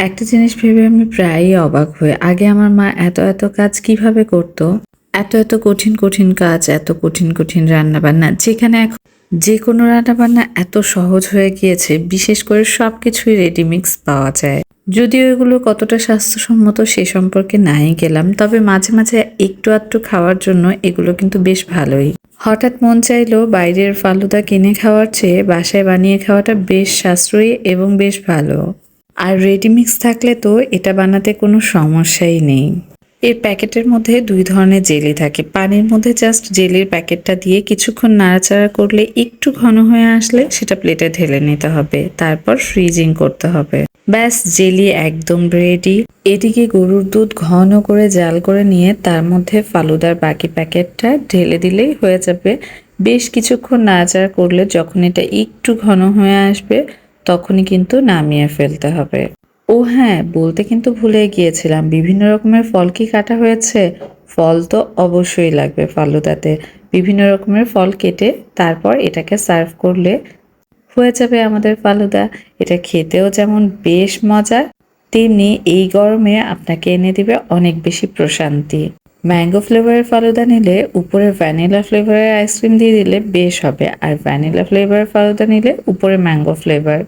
একটা জিনিস ভেবে আমি প্রায়ই অবাক হই। আগে আমার মা এত এত কাজ কীভাবে করতো? এত এত কঠিন কঠিন কাজ, এত কঠিন কঠিন রান্না বান্না যেখানে এখন যে কোনো রান্না বান্না এত সহজ হয়ে গিয়েছে, বিশেষ করে সব কিছুই রেডিমিক্স পাওয়া যায়। যদিও এগুলো কতটা স্বাস্থ্যসম্মত সে সম্পর্কে নাই গেলাম, তবে মাঝে মাঝে একটু আধটু খাওয়ার জন্য এগুলো কিন্তু বেশ ভালোই। হঠাৎ মন চাইলো বাইরের ফালুদা কিনে খাওয়ার চেয়ে বাসায় বানিয়ে খাওয়াটা বেশ সাশ্রয়ী এবং বেশ ভালো। আর রেডিমিক্স থাকলে তো এটা বানাতে কোনো সমস্যাই নেই। এর প্যাকেটের মধ্যে দুই ধরনের জেলি থাকে। পানির মধ্যে জাস্ট জেলির প্যাকেটটা দিয়ে কিছুক্ষণ নাড়াচাড়া করলে একটু ঘন হয়ে আসলে সেটা প্লেটে ঢেলে নিতে হবে। তারপর ফ্রিজিং করতে হবে। ব্যাস, জেলি একদম রেডি এদিকে গরুর দুধ ঘন করে জাল করে নিয়ে তার মধ্যে ফালুদার বাকি প্যাকেটটা ঢেলে দিলেই হয়ে যাবে। বেশ কিছুক্ষণ নাড়াচাড়া করলে যখন এটা একটু ঘন হয়ে আসবে তখনই কিন্তু নামিয়ে ফেলতে হবে। ও হ্যাঁ বলতে কিন্তু ভুলে গিয়েছিলাম, বিভিন্ন রকমের ফল কি কাটা হয়েছে? ফল তো অবশ্যই লাগবে ফালুদাতে। বিভিন্ন রকমের ফল কেটে তারপর এটাকে সার্ভ করলে হয়ে যাবে আমাদের ফালুদা। এটা খেতেও যেমন বেশ মজা তেমনি এই গরমে আপনাকে এনে দিবে অনেক বেশি প্রশান্তি। ম্যাঙ্গো ফ্লেভারের ফালুদা নিলে উপরে ভ্যানিলা ফ্লেভারের আইসক্রিম দিয়ে দিলে বেশ হবে। আর ভ্যানিলা ফ্লেভারের ফালুদা নিলে উপরে ম্যাঙ্গো ফ্লেভার।